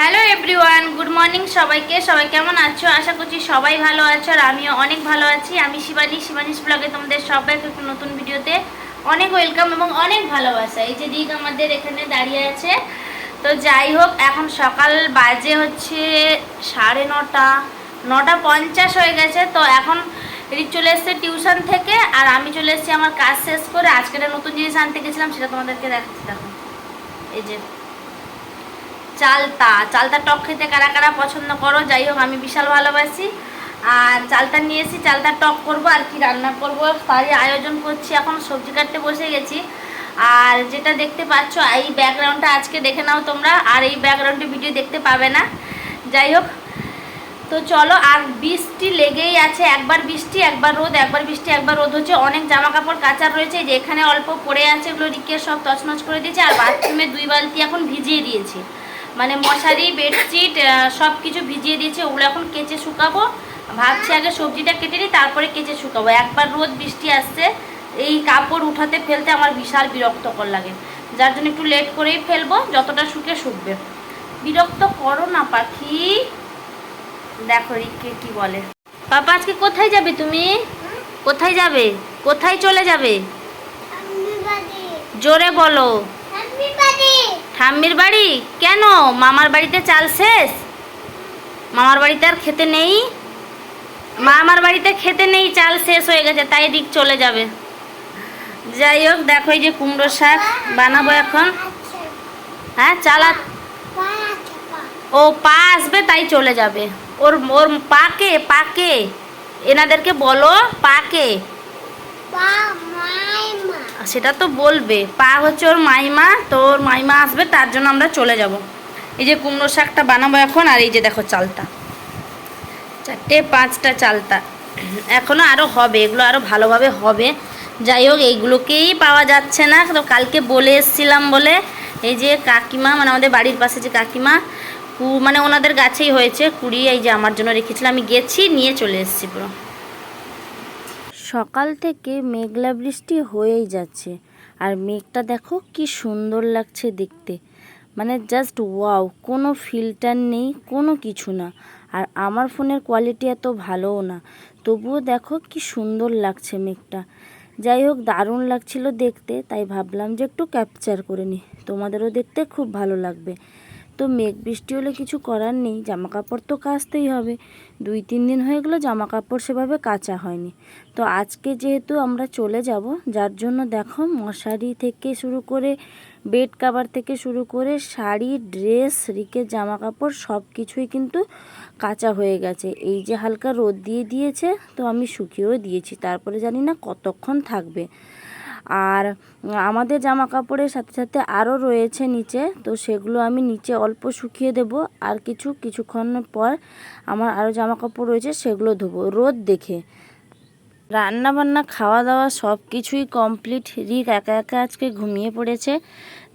Hello everyone good morning সবাইকে। সবাই কেমন আছো? আশা করছি সবাই ভালো আছো আর আমিও অনেক ভালো আছি। আমি শিবানী, শিবানীস ব্লগে তোমাদের সবাইকে একটু নতুন ভিডিওতে অনেক ওয়েলকাম এবং অনেক ভালোবাসা। এই যে দিক আমাদের এখানে দাঁড়িয়ে আছে। তো যাই হোক, এখন সকাল বাজে হচ্ছে সাড়ে নটা নটা পঞ্চাশ হয়ে গেছে। তো এখন রিক চলে এসছে টিউশন থেকে আর আমি চলে এসেছি আমার কাজ শেষ করে। আজকে একটা নতুন জিনিস আনতে গেছিলাম, সেটা তোমাদেরকে দেখাচ্ছি দেখো। এই যে চালতা। চালতা টক খেতে কারা কারা পছন্দ করো? যাই হোক, আমি বিশাল ভালোবাসি। আর চালতা নিয়ে এসেছি চালতা টক করব আর কি রান্না করব। তারই আয়োজন করছি এখন, সবজি কাটতে বসে গেছি। আর যেটা দেখতে পাচ্ছ, এই ব্যাকগ্রাউন্ডটা আজকে দেখে নাও তোমরা। আর এই ব্যাকগ্রাউন্ডে ভিডিও দেখতে পাবে না। যাই হোক, তো চলো, আর বৃষ্টি লেগেই আছে। একবার বৃষ্টি, একবার রোদ, একবার বৃষ্টি, একবার রোদ হচ্ছে। অনেক জামা কাপড় কাঁচা রয়েছে। এই যে এখানে অল্প পড়ে আছে, এগুলো রিকে সব তছনছ করে দিয়েছে। আর বাথরুমে দুই বালতি এখন ভিজিয়ে দিয়েছি। মানে মশারি বেডশিট সব কিছু ভিজিয়ে দিয়েছে। ওগুলো এখন কেচে শুকাবো। ভাবছি আগে সবজিটা কেটে নিই তারপরে কেচে শুকাবো। একবার রোদ বৃষ্টি আসছে এই কাপড় উঠাতে ফেলতে আমার বিশাল বিরক্তকর লাগে। যার জন্য একটু লেট করেই ফেলব যতটা শুকে শুকবে। বিরক্ত করো না পাখি। দেখো রিককে কি বলে। পাপা আজকে কোথায় যাবে তুমি? কোথায় যাবে? কোথায় চলে যাবে? জোরে বলো। ঠাম্মির বাড়ি। কেন? মামার বাড়িতে চাল শেষ? মামার বাড়িতে আর খেতে নেই? মামার বাড়িতে খেতে নেই চাল শেষ হয়ে গেছে তাই দিক চলে যাবে। যাই হোক দেখো এই যে কুমড়ো শাক বানাবো এখন। হ্যাঁ চালা ও পা আসবে তাই চলে যাবে। ওর ওর পাকে পাকে এনাদেরকে বলো পাকে সেটা তো বলবে। পা হচ্ছে ওর মাইমা, তো ওর মাইমা আসবে, তার জন্য আমরা চলে যাব। এই যে কুমড়ো শাকটা বানাবো এখন, আর এই যে দেখো চালটা। চারটে পাঁচটা চালতা। এখনও আরও হবে, এগুলো আরও ভালোভাবে হবে। যাই হোক, এইগুলোকেই পাওয়া যাচ্ছে না। তো কালকে বলে এসছিলাম বলে, এই যে কাকিমা মানে আমাদের বাড়ির পাশে যে কাকিমা মানে ওনাদের গাছেই হয়েছে কুড়ি এই যে আমার জন্য রেখেছিলাম আমি গেছি, নিয়ে চলে এসেছি পুরো। সকাল থেকে মেঘলা বৃষ্টি হয়েই যাচ্ছে। আর মেঘটা দেখো কি সুন্দর লাগছে দেখতে। মানে জাস্ট ওয়াও কোনো ফিল্টার নেই, কোনো কিছু না। আর আমার ফোনের কোয়ালিটি এত ভালোও না। তবুও দেখো কি সুন্দর লাগছে মেঘটা। যাই হোক, দারুণ লাগছিল দেখতে, তাই ভাবলাম যে একটু ক্যাপচার করে নিই তোমাদেরও দেখতে খুব ভালো লাগবে। তো মেঘ বৃষ্টি হলে কিছু করার নেই জামা কাপড় তো কাচতেই হবে। দুই তিন দিন হয়ে গেলো জামা কাপড় সেভাবে কাচা হয়নি। তো আজকে যেহেতু আমরা চলে যাব, যার জন্য দেখো মশারি থেকে শুরু করে বেড কাভার থেকে শুরু করে শাড়ি, ড্রেস, রিকের জামা কাপড় সব কিছুই কিন্তু কাঁচা হয়ে গেছে। এই যে হালকা রোদ দিয়ে দিয়েছে, তো আমি শুকিয়েও দিয়েছি। তারপরে জানি না কতক্ষণ থাকবে। আর আমাদের জামা কাপড়ের সাথে সাথে আরও রয়েছে নিচে, তো সেগুলো আমি নিচে অল্প শুকিয়ে দেব। আর কিছু, কিছুক্ষণ পর আমার আরও জামা কাপড় রয়েছে, সেগুলো ধোবো। রোদ দেখে। রান্না বান্না খাওয়া দাওয়া সব কিছুই কমপ্লিট রিক একা একা আজকে ঘুমিয়ে পড়েছে।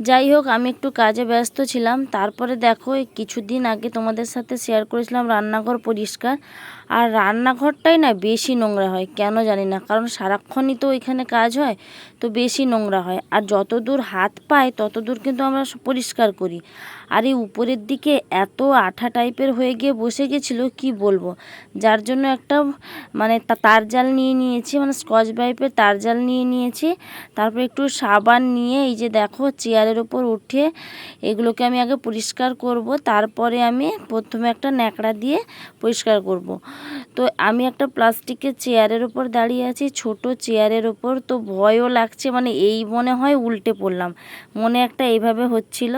যাই হোক, আমি একটু কাজে ব্যস্ত ছিলাম। তারপরে দেখো কিছুদিন আগে তোমাদের সাথে শেয়ার করেছিলাম রান্নাঘর পরিষ্কার। আর রান্নাঘরটাই না বেশি নোংরা হয়, কেন জানি না। কারণ সারাক্ষণই তো ওইখানে কাজ হয়, তো বেশি নোংরা হয়। আর যত দূর হাত পায় তত দূর কিন্তু আমরা পরিষ্কার করি। আর এই উপরের দিকে এত আঠা টাইপের হয়ে গিয়ে বসে গেছিল, কি বলব? যার জন্য একটা মানে তার জাল নিয়ে নিয়েছি মানে স্কচ ব্রাইপের তার জাল নিয়ে নিয়েছি। তারপর একটু সাবান নিয়ে এই যে দেখো, চেয়ারের ওপর উঠে এগুলোকে আমি আগে পরিষ্কার করব, তারপরে আমি প্রথমে একটা ন্যাকড়া দিয়ে পরিষ্কার করব। তো আমি একটা প্লাস্টিকের চেয়ারের ওপর দাঁড়িয়ে আছি, ছোট চেয়ারের ওপর তো ভয়ও লাগছে মানে এই মনে হয় উল্টে পড়লাম। মনে একটা এইভাবে হচ্ছিল।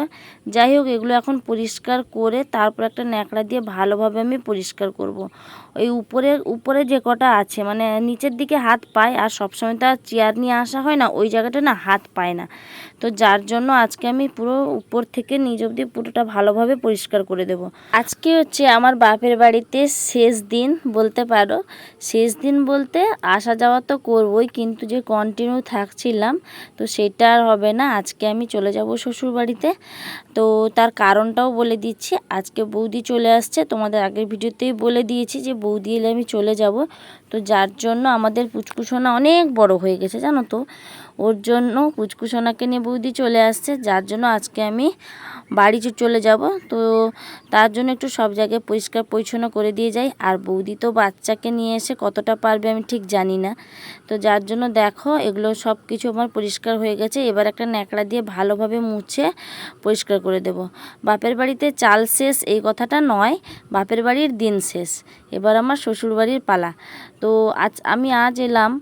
যাই হোক, এগুলো এখন পরিষ্কার করে তারপর একটা ন্যাকড়া দিয়ে ভালোভাবে আমি পরিষ্কার করব। ওই উপরে উপরে যে কটা আছে মানে নিচের দিকে হাত পায়, আর সবসময় তো আর চেয়ার নিয়ে আসা হয় না, ওই জায়গাটা না হাত পায় না। তো যার জন্য আজকে আমি পুরো উপর থেকে নিজ অবধি পুরোটা ভালোভাবে পরিষ্কার করে দেব। আজকে হচ্ছে আমার বাপের বাড়িতে শেষ দিন, বলতে পারো। শেষ দিন বলতে আসা যাওয়া তো করবই, কিন্তু যে কন্টিনিউ থাকছিলাম, তো সেটা আর হবে না। আজকে আমি চলে যাব শ্বশুর বাড়িতে। তো তার কারণটাও বলে দিচ্ছি। আজকে বৌদি চলে আসছে, তোমাদের আগের ভিডিওতেই বলে দিয়েছি যে বৌদি এলে আমি চলে যাব। তো যার জন্য আমাদের পুচকুসোনা অনেক বড় হয়ে গেছে, জানো তো? ওর জন্য পুচকুসোনাকে নিয়ে বৌদি চলে আসছে, যার জন্য আজকে আমি বাড়ি চ- চলে যাব। তো তার জন্য একটু সব জায়গায় পরিষ্কার পরিচ্ছন্ন করে দিয়ে যাই। আর বৌদি তো বাচ্চাকে নিয়ে এসে কতটা পারবে আমি ঠিক জানি না। তো যার জন্য দেখো, এগুলো সব কিছু আমার পরিষ্কার হয়ে গেছে। এবার একটা ন্যাকড়া দিয়ে ভালোভাবে মুছে পরিষ্কার করে দেব। বাপের বাড়িতে চাল শেষ, এই কথাটা নয়। বাপের বাড়ির দিন শেষ। এবার আমার শ্বশুরবাড়ির পালা। তো আজ আমি আজ এলাম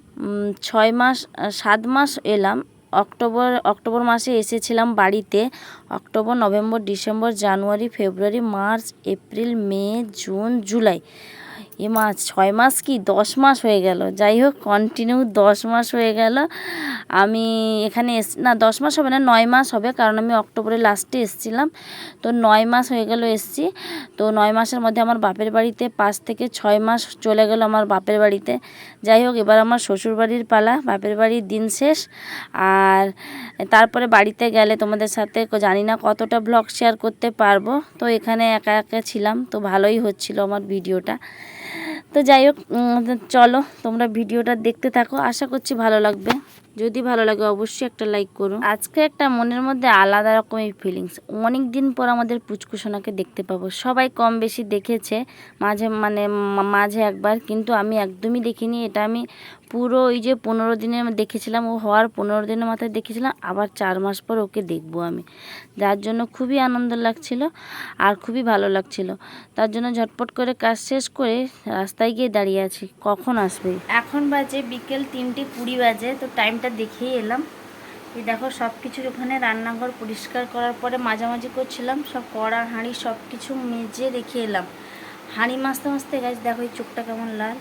ছয় মাস সাত মাস এলাম। অক্টোবর অক্টোবর মাসে এসেছিলাম বাড়িতে। October, November, December, January, February, March, April, May, June, July. এ মাস, ছয় মাস কি? দশ মাস হয়ে গেল। যাই হোক কন্টিনিউ দশ মাস হয়ে গেল। আমি এখানে এস, না, দশ মাস হবে না, নয় মাস হবে, কারণ আমি অক্টোবরের লাস্টে এসেছিলাম। তো নয় মাস হয়ে গেল এসছি। তো নয় মাসের মধ্যে আমার বাপের বাড়িতে পাঁচ থেকে ছয় মাস চলে গেল আমার বাপের বাড়িতে। যাই হোক, এবার আমার শ্বশুর বাড়ির পালা, বাপের বাড়ির দিন শেষ। আর তারপরে বাড়িতে গেলে তোমাদের সাথে জানি না কতটা ব্লগ শেয়ার করতে পারব। তো এখানে একা একা ছিলাম, তো ভালোই হচ্ছিল আমার ভিডিওটা তো যাই হোক চলো, তোমরা ভিডিওটা দেখতে থাকো, আশা করছি ভালো লাগবে। যদি ভালো লাগে, অবশ্যই একটা লাইক করুন আজকে একটা মনের মধ্যে আলাদা রকমের ফিলিংস অনেক দিন পর আমাদের পুচকুসোনাকে দেখতে পাবো। সবাই কম বেশি দেখেছে, মাঝে মানে মাঝে একবার, কিন্তু আমি একদমই দেখিনি। এটা আমি পুরো ওই যে পনেরো দিনে দেখেছিলাম, ও হওয়ার পনেরো দিনের মাথায় দেখেছিলাম, আবার চার মাস পর ওকে দেখব আমি। যার জন্য খুবই আনন্দ লাগছিল আর খুবই ভালো লাগছিল। তার জন্য ঝটপট করে কাজ শেষ করে রাস্তায় গিয়ে দাঁড়িয়ে আছি। কখন আসবে? এখন বাজে বিকেল তিনটে কুড়ি বাজে, তো টাইমটা দেখেই এলাম। এই দেখো সব কিছুর ওখানে রান্নাঘর পরিষ্কার করার পরে মাঝামাঝি করছিলাম, সব কড়া, হাঁড়ি সব কিছু মেজে রেখে এলাম। হাঁড়ি মাজতে মাজতে গাছ দেখো এই চোখটা কেমন লাল।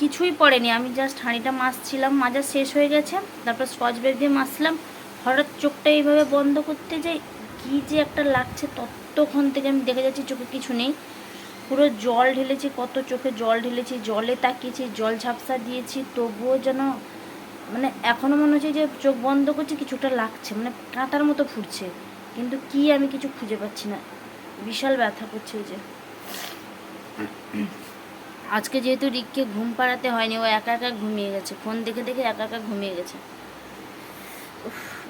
কিছুই পড়েনি। আমি জাস্ট হাঁড়িটা মাজছিলাম, মাজা শেষ হয়ে গেছে, তারপর স্কচ ব্রেক দিয়ে মাজছিলাম। হঠাৎ চোখটা এইভাবে বন্ধ করতে যাই, কী যে একটা লাগছে, ততক্ষণ থেকে আমি দেখে যাচ্ছি চোখে কিছু নেই। পুরো জল ঢেলেছি, কত চোখে জল ঢেলেছি, জলে তাকিয়েছি, জল ঝাপসা দিয়েছি, তবুও যেন মানে এখনও মনে হচ্ছে যে চোখ বন্ধ করছি, কিছুটা লাগছে মানে কাঁটার মতো ফুটছে। কিন্তু কি আমি কিছু খুঁজে পাচ্ছি না। বিশাল ব্যথা করছে ওই যে। আজকে যেহেতু রিককে ঘুম পাড়াতে হয়নি, ও একা একা ঘুমিয়ে গেছে। ফোন দেখে দেখে একা একা ঘুমিয়ে গেছে।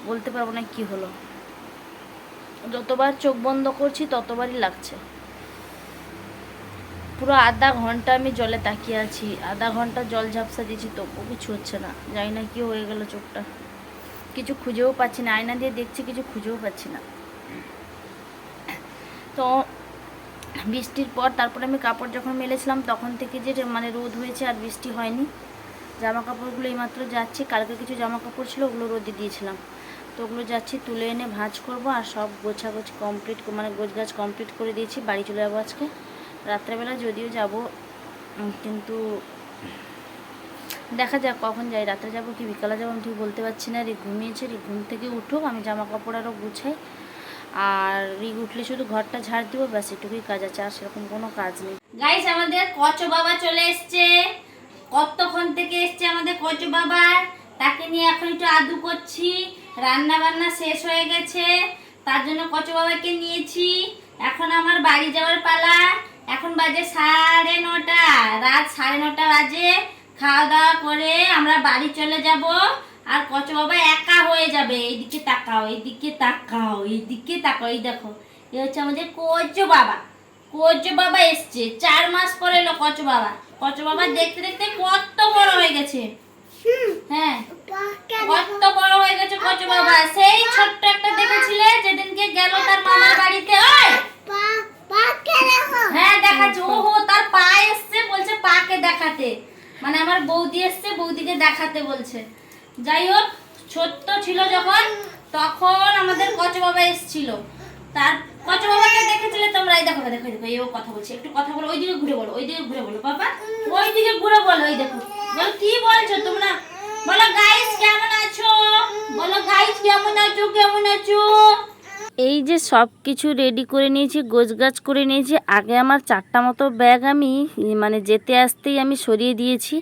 বলতে পারব না কি হলো। যতবার চোখ বন্ধ করছি, ততবারই লাগছে। পুরো আধা ঘণ্টা আমি জলে তাকিয়ে আছি। আধা ঘণ্টা জল ঝাপসা দিয়েছি, তবুও কিছু হচ্ছে না। জানি না কি হয়ে গেল চোখটা। কিছু খুঁজেও পাচ্ছি না। আয়না দিয়ে দেখছি, কিছু খুঁজেও পাচ্ছি না। তো বৃষ্টির পর তারপরে আমি কাপড় যখন মেলেছিলাম, তখন থেকে যে মানে রোদ হয়েছে আর বৃষ্টি হয়নি। জামা কাপড়গুলো এইমাত্র যাচ্ছি। কালকে কিছু জামা কাপড় ছিল, ওগুলো রোদে দিয়েছিলাম। তো ওগুলো যাচ্ছি, তুলে এনে ভাঁজ করব আর সব গোছাগোছ কমপ্লিট মানে গোছ গাছ কমপ্লিট করে দিয়েছি। বাড়ি চলে যাব আজকে। রাত্রেবেলা যদিও যাব কিন্তু দেখা যাক কখন যাই। রাত্রে যাব কি? বিকালে যাব আমি ঠিক বলতে পারছি না। রে ঘুমিয়েছে, রে ঘুম থেকে উঠুক, আমি জামা কাপড় আরও গুছাই। আর রিক উঠলে শুধু ঘরটা ঝাড় দিব, ব্যাস, এটুকুই কাজ আছে, আর সেরকম কোনো কাজ নেই। গাইস আমাদের কচো বাবা চলে এসছে। কতক্ষণ থেকে এসছে আমাদের কচু বাবা? তাকে নিয়ে এখন একটু আদু করছি। রান্না বান্না শেষ হয়ে গেছে। তার জন্য কচু বাবাকে নিয়েছি। এখন আমার বাড়ি যাওয়ার পালা। এখন বাজে সাড়ে নটা। রাত সাড়ে নটা বাজে। খাওয়া দাওয়া করে আমরা বাড়ি চলে যাব। আর কচু বাবা একা হয়ে যাবে। এইদিকে তাকাও এইদিকে তাকাও এইদিকে তাকাও। এই দেখো এ হচ্ছে আমাদের কচু বাবা। কচু বাবা এসছে। চার মাস পরে এলো কচু বাবা। কচু বাবা দেখতে দেখতে কত বড় হয়ে গেছে। হ্যাঁ কত বড় হয়ে গেছে কচু বাবা। সেই ছোট্ট একটা দেখেছিলে যেদিনকে গেল তার মামার বাড়িতে? ওই! হ্যাঁ দেখাচ্ছে। ও হো তার পা এসছে বলছে পাকে দেখাতে। মানে আমার বৌদি এসছে বৌদিকে দেখাতে বলছে। যাই হোক, ছোট্ট ছিল যখন, তখন আমাদের কচু বাবা এসেছিল। তার কচু বাবাকে দেখেছিলে তোমরা? এই দেখো দেখো দেখো, এও কথা বলছে। একটু কথা বলো, ওইদিকে ঘুরে বলো, ওইদিকে ঘুরে বলো, বাবা। ওইদিকে ঘুরে বলো ওই দেখো। বলো, কি বলছো তোমরা? বলো গাইস কেমন আছো? বলো গাইস কেমন আছো কেমন আছো? এই যে সব কিছু রেডি করে নিয়েছি, গোছগাছ করে নিয়েছি। আগে আমার চারটা মতো ব্যাগ আমি মানে যেতে আসতেই আমি সরিয়ে দিয়েছি।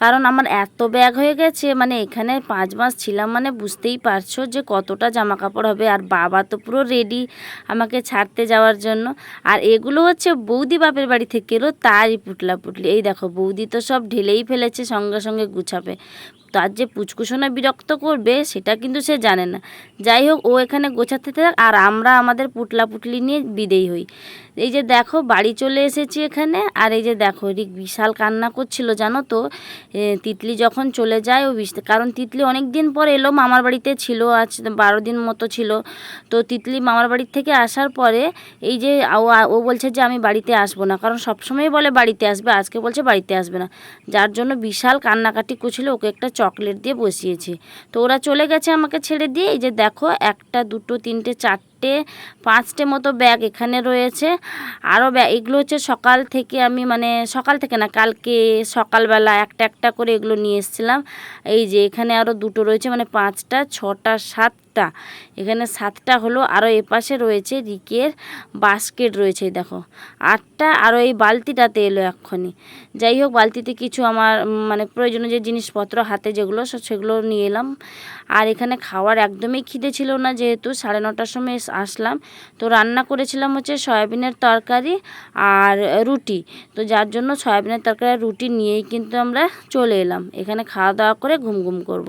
কারণ আমার এত ব্যাগ হয়ে গেছে মানে এখানে পাঁচ মাস ছিলাম মানে বুঝতেই পারছ যে কতটা জামা কাপড় হবে। আর বাবা তো পুরো রেডি আমাকে ছাড়তে যাওয়ার জন্য। আর এগুলো হচ্ছে বৌদি বাপের বাড়ি থেকে এলো, তারই পুটলা পুটলি এই দেখো, বৌদি তো সব ঢেলেই ফেলেছে, সঙ্গে সঙ্গে গুছাবে। তার যে পুচকুসোনা বিরক্ত করবে, সেটা কিন্তু সে জানে না। যাই হোক, ও এখানে গোছাতে থাক, আর আমরা আমাদের পুটলা পুটলি নিয়ে বিদেই হই। এই যে দেখো, বাড়ি চলে এসেছি এখানে, আর এই যে দেখো রিক বিশাল কান্না করছিল, জানো তো? তিতলি যখন চলে যায়, ও কারণ তিতলি অনেক দিন পর এলো, মামার বাড়িতে ছিল, আজ বারো দিন মতো ছিল। তো তিতলি মামার বাড়ির থেকে আসার পরে, এই যে ও বলছে যে, আমি বাড়িতে আসব না, কারণ সবসময় বলে বাড়িতে আসবে, আজকে বলছে বাড়িতে আসবে না। যার জন্য বিশাল কান্নাকাটি করছিল, ওকে একটা চকলেট দিয়ে বসিয়েছি। তো ওরা চলে গেছে আমাকে ছেড়ে দিয়ে, এই যে দেখো, একটা, দুটো, তিনটে, চারটে, পাঁচটে মতো ব্যাগ এখানে রয়েছে। আরও ব্যাগ, এগুলো হচ্ছে সকাল থেকে আমি মানে সকাল থেকে না, কালকে সকালবেলা একটা একটা করে এগুলো নিয়ে এসেছিলাম। এই যে এখানে আরও দুটো রয়েছে মানে পাঁচটা, ছটা সাতটা। এখানে সাতটা হলো আরও এপাশে রয়েছে রিকের বাস্কেট রয়েছে, দেখো। আটটা আরও এই বালতিটাতে এলো এক্ষুনি। যাই হোক, বালতিতে কিছু আমার মানে প্রয়োজনীয় যে জিনিসপত্র হাতে যেগুলো সেগুলো নিয়ে এলাম। আর এখানে খাওয়ার একদমই খিদে ছিল না যেহেতু সাড়ে নটার সময় আসলাম। তো রান্না করেছিলাম হচ্ছে সয়াবিনের তরকারি আর রুটি। তো যার জন্য সয়াবিনের তরকারি আর রুটি নিয়েই কিন্তু আমরা চলে এলাম। এখানে খাওয়া দাওয়া করে ঘুম ঘুম করব।